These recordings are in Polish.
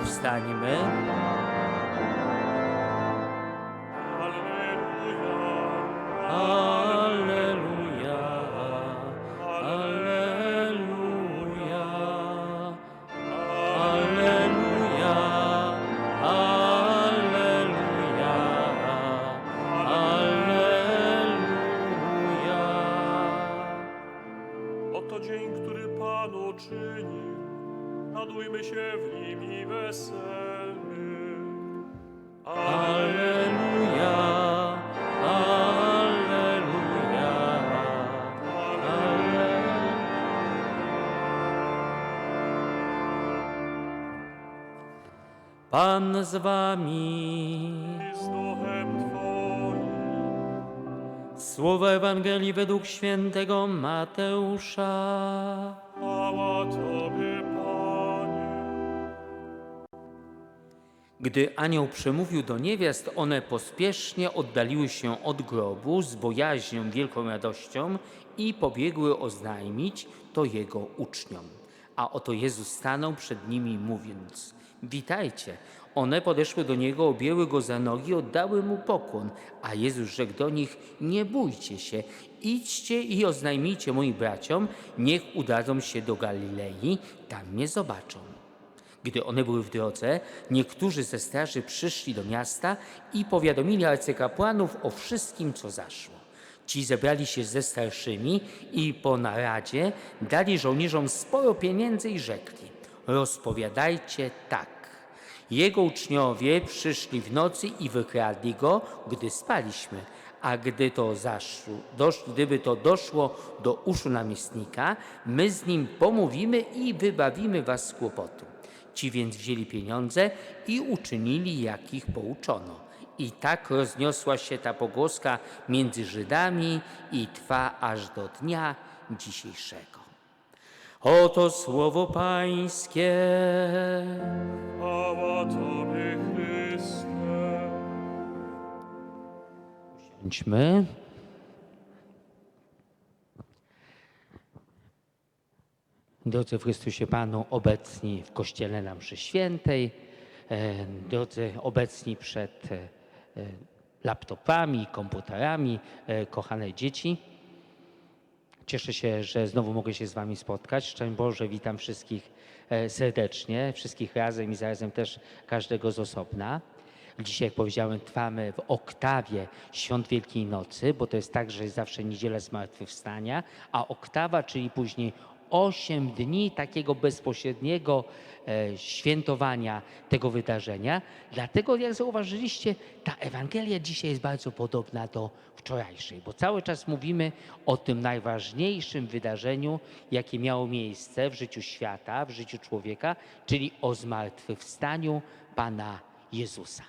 powstańmy. Alleluja. Pan z wami. Z duchem Twoim. Słowa Ewangelii według świętego Mateusza. Chwała Tobie, Panie. Gdy anioł przemówił do niewiast, one pospiesznie oddaliły się od grobu z bojaźnią, wielką radością i pobiegły oznajmić to jego uczniom. A oto Jezus stanął przed nimi, mówiąc: Witajcie. One podeszły do niego, objęły go za nogi, oddały mu pokłon. A Jezus rzekł do nich: Nie bójcie się, idźcie i oznajmijcie moim braciom, niech udadzą się do Galilei, tam mnie zobaczą. Gdy one były w drodze, niektórzy ze straży przyszli do miasta i powiadomili arcykapłanów o wszystkim, co zaszło. Ci zebrali się ze starszymi i po naradzie dali żołnierzom sporo pieniędzy i rzekli: Rozpowiadajcie tak. Jego uczniowie przyszli w nocy i wykradli go, gdy spaliśmy. A gdy to zaszło, dosz, gdyby to doszło do uszu namiestnika, my z nim pomówimy i wybawimy was z kłopotu. Ci więc wzięli pieniądze i uczynili, jak ich pouczono. I tak rozniosła się ta pogłoska między Żydami i trwa aż do dnia dzisiejszego. Oto słowo Pańskie. Chwała Tobie, Chryste. Siądźmy. Drodzy w Chrystusie Panu, obecni w Kościele na mszy świętej, e, drodzy obecni przed e, laptopami, komputerami, e, kochane dzieci. Cieszę się, że znowu mogę się z Wami spotkać. Szczęść Boże, witam wszystkich e, serdecznie, wszystkich razem i zarazem też każdego z osobna. Dzisiaj, jak powiedziałem, trwamy w oktawie Świąt Wielkiej Nocy, bo to jest tak, że jest zawsze niedziela Zmartwychwstania, a oktawa, czyli później osiem dni takiego bezpośredniego e, świętowania tego wydarzenia. Dlatego, jak zauważyliście, ta Ewangelia dzisiaj jest bardzo podobna do wczorajszej, bo cały czas mówimy o tym najważniejszym wydarzeniu, jakie miało miejsce w życiu świata, w życiu człowieka, czyli o zmartwychwstaniu Pana Jezusa.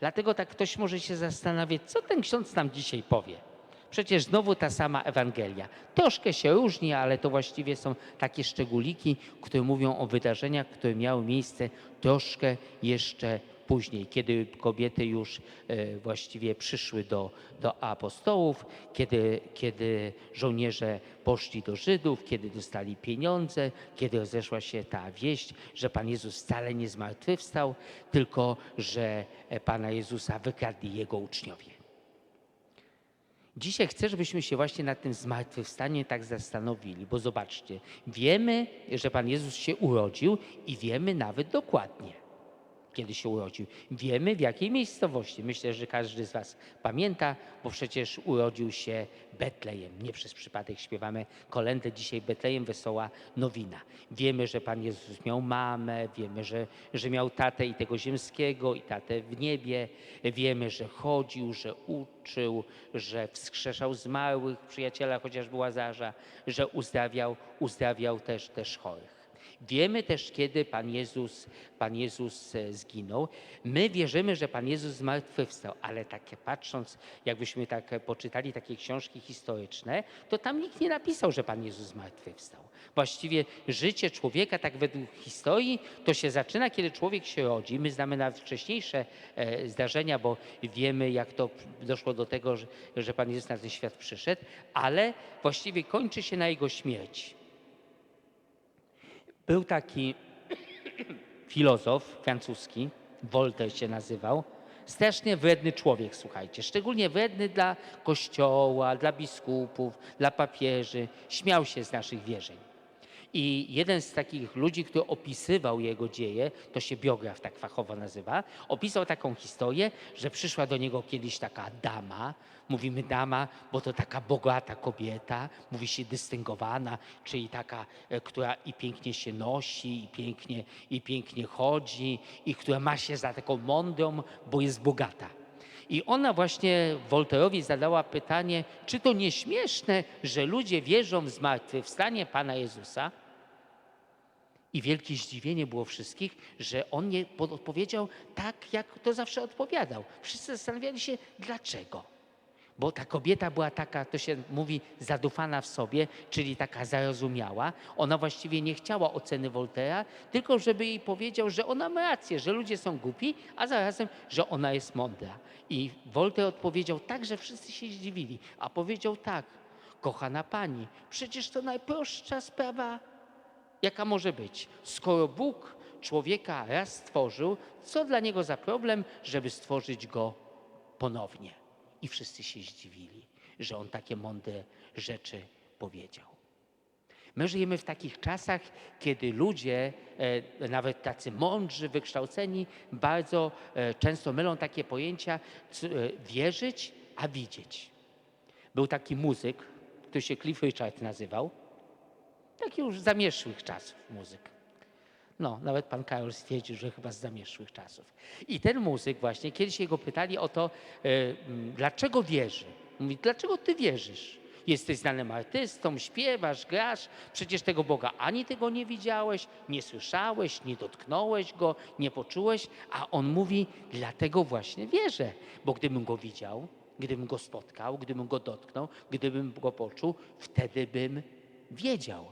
Dlatego tak ktoś może się zastanawiać, co ten ksiądz nam dzisiaj powie. Przecież znowu ta sama Ewangelia. Troszkę się różni, ale to właściwie są takie szczególiki, które mówią o wydarzeniach, które miały miejsce troszkę jeszcze później, kiedy kobiety już e, właściwie przyszły do, do apostołów, kiedy, kiedy żołnierze poszli do Żydów, kiedy dostali pieniądze, kiedy rozeszła się ta wieść, że Pan Jezus wcale nie zmartwychwstał, tylko że e, Pana Jezusa wykradli Jego uczniowie. Dzisiaj chcę, żebyśmy się właśnie nad tym zmartwychwstaniem tak zastanowili, bo zobaczcie, wiemy, że Pan Jezus się urodził i wiemy nawet dokładnie, kiedy się urodził. Wiemy w jakiej miejscowości. Myślę, że każdy z Was pamięta, bo przecież urodził się Betlejem. Nie przez przypadek śpiewamy kolędę dzisiaj Betlejem, wesoła nowina. Wiemy, że Pan Jezus miał mamę, wiemy, że, że miał tatę i tego ziemskiego, i tatę w niebie. Wiemy, że chodził, że uczył, że wskrzeszał zmarłych, przyjaciela chociażby Łazarza, że uzdrawiał, uzdrawiał też, też chorych. Wiemy też, kiedy Pan Jezus, Pan Jezus e, zginął. My wierzymy, że Pan Jezus zmartwychwstał, ale takie patrząc, jakbyśmy tak poczytali takie książki historyczne, to tam nikt nie napisał, że Pan Jezus zmartwychwstał. Właściwie życie człowieka, tak według historii, to się zaczyna, kiedy człowiek się rodzi. My znamy nawet wcześniejsze e, zdarzenia, bo wiemy, jak to doszło do tego, że Pan Jezus na ten świat przyszedł, ale właściwie kończy się na Jego śmierci. Był taki, filozof francuski, Voltaire się nazywał, strasznie wredny człowiek, słuchajcie, szczególnie wredny dla kościoła, dla biskupów, dla papieży, śmiał się z naszych wierzeń. I jeden z takich ludzi, który opisywał jego dzieje, to się biograf tak fachowo nazywa, opisał taką historię, że przyszła do niego kiedyś taka dama, mówimy dama, bo to taka bogata kobieta, mówi się dystyngowana, czyli taka, e, która i pięknie się nosi, i pięknie, i pięknie chodzi, i która ma się za taką mądrą, bo jest bogata. I ona właśnie Wolterowi zadała pytanie, czy to nieśmieszne, że ludzie wierzą w zmartwychwstanie Pana Jezusa? I wielkie zdziwienie było wszystkich, że on nie odpowiedział tak, jak to zawsze odpowiadał. Wszyscy zastanawiali się, dlaczego. Bo ta kobieta była taka, to się mówi, zadufana w sobie, czyli taka zarozumiała. Ona właściwie nie chciała oceny Voltera, tylko żeby jej powiedział, że ona ma rację, że ludzie są głupi, a zarazem, że ona jest mądra. I Voltaire odpowiedział tak, że wszyscy się zdziwili, a powiedział tak, kochana pani, przecież to najprostsza sprawa jaka może być. Skoro Bóg człowieka raz stworzył, co dla niego za problem, żeby stworzyć go ponownie? I wszyscy się zdziwili, że on takie mądre rzeczy powiedział. My żyjemy w takich czasach, kiedy ludzie, e, nawet tacy mądrzy, wykształceni, bardzo e, często mylą takie pojęcia e, wierzyć, a widzieć. Był taki muzyk, który się Cliff Richard nazywał, taki już z zamierzchłych czasów muzyk. No, nawet pan Karol stwierdził, że chyba z zamierzchłych czasów. I ten muzyk właśnie, kiedyś jego pytali o to, e, dlaczego wierzy. Mówi, dlaczego ty wierzysz? Jesteś znanym artystą, śpiewasz, grasz, przecież tego Boga ani tego nie widziałeś, nie słyszałeś, nie dotknąłeś Go, nie poczułeś, a on mówi, dlatego właśnie wierzę, bo gdybym Go widział, gdybym Go spotkał, gdybym Go dotknął, gdybym Go poczuł, wtedy bym wiedział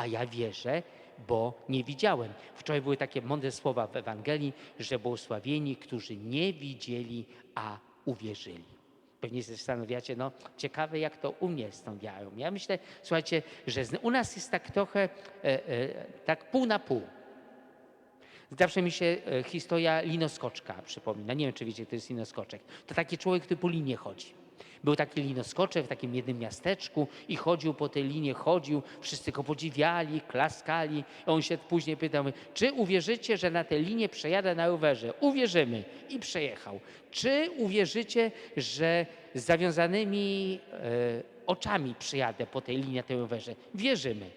a ja wierzę, bo nie widziałem. Wczoraj były takie mądre słowa w Ewangelii, że błogosławieni, którzy nie widzieli, a uwierzyli. Pewnie się zastanawiacie, no ciekawe jak to u mnie z tą wiarą. Ja myślę, słuchajcie, że u nas jest tak trochę e, e, tak pół na pół. Zawsze mi się e, historia linoskoczka przypomina. Nie wiem, czy wiecie, kto jest linoskoczek. To taki człowiek, który po linie chodzi. Był taki linoskoczek w takim jednym miasteczku i chodził po tej linie, chodził, wszyscy go podziwiali, klaskali. On się później pytał, czy uwierzycie, że na tej linie przejadę na rowerze? Uwierzymy. I przejechał. Czy uwierzycie, że z zawiązanymi e, oczami przejadę po tej linie na tym rowerze? Wierzymy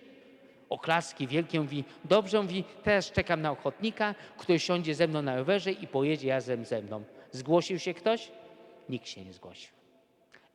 oklaski wielkie. Mówi, dobrze, mówi, teraz czekam na ochotnika, który siądzie ze mną na rowerze i pojedzie razem ze mną. Zgłosił się ktoś? Nikt się nie zgłosił.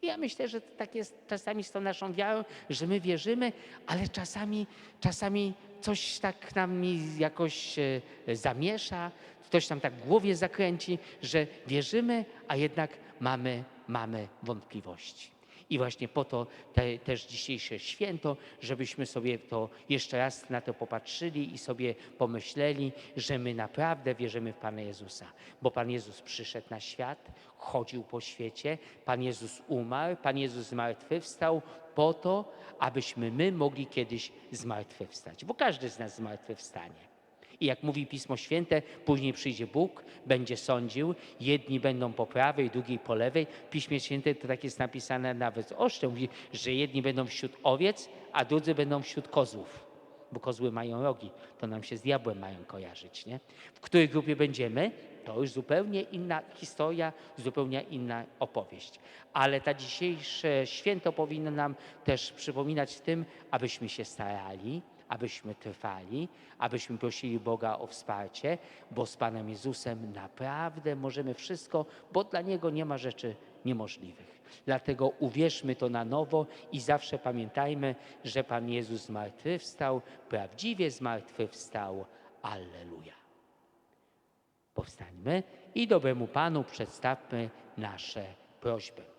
Ja myślę, że tak jest czasami z tą naszą wiarą, że my wierzymy, ale czasami, czasami coś tak nam jakoś e, zamiesza, ktoś nam tak w głowie zakręci, że wierzymy, a jednak mamy, mamy wątpliwości. I właśnie po to te, też dzisiejsze święto, żebyśmy sobie to jeszcze raz na to popatrzyli i sobie pomyśleli, że my naprawdę wierzymy w Pana Jezusa. Bo Pan Jezus przyszedł na świat, chodził po świecie, Pan Jezus umarł, Pan Jezus zmartwychwstał po to, abyśmy my mogli kiedyś zmartwychwstać. Bo każdy z nas zmartwychwstanie. I jak mówi Pismo Święte, później przyjdzie Bóg, będzie sądził, jedni będą po prawej, drugi po lewej. W Piśmie Święte to tak jest napisane nawet oszczę, mówi, że jedni będą wśród owiec, a drudzy będą wśród kozłów. Bo kozły mają rogi, to nam się z diabłem mają kojarzyć, nie? W której grupie będziemy, to już zupełnie inna historia, zupełnie inna opowieść. Ale ta dzisiejsze święto powinno nam też przypominać tym, abyśmy się starali, abyśmy trwali, abyśmy prosili Boga o wsparcie, bo z Panem Jezusem naprawdę możemy wszystko, bo dla Niego nie ma rzeczy niemożliwych. Dlatego uwierzmy to na nowo i zawsze pamiętajmy, że Pan Jezus zmartwychwstał, prawdziwie zmartwychwstał. Alleluja. Powstańmy i dobremu Panu przedstawmy nasze prośby.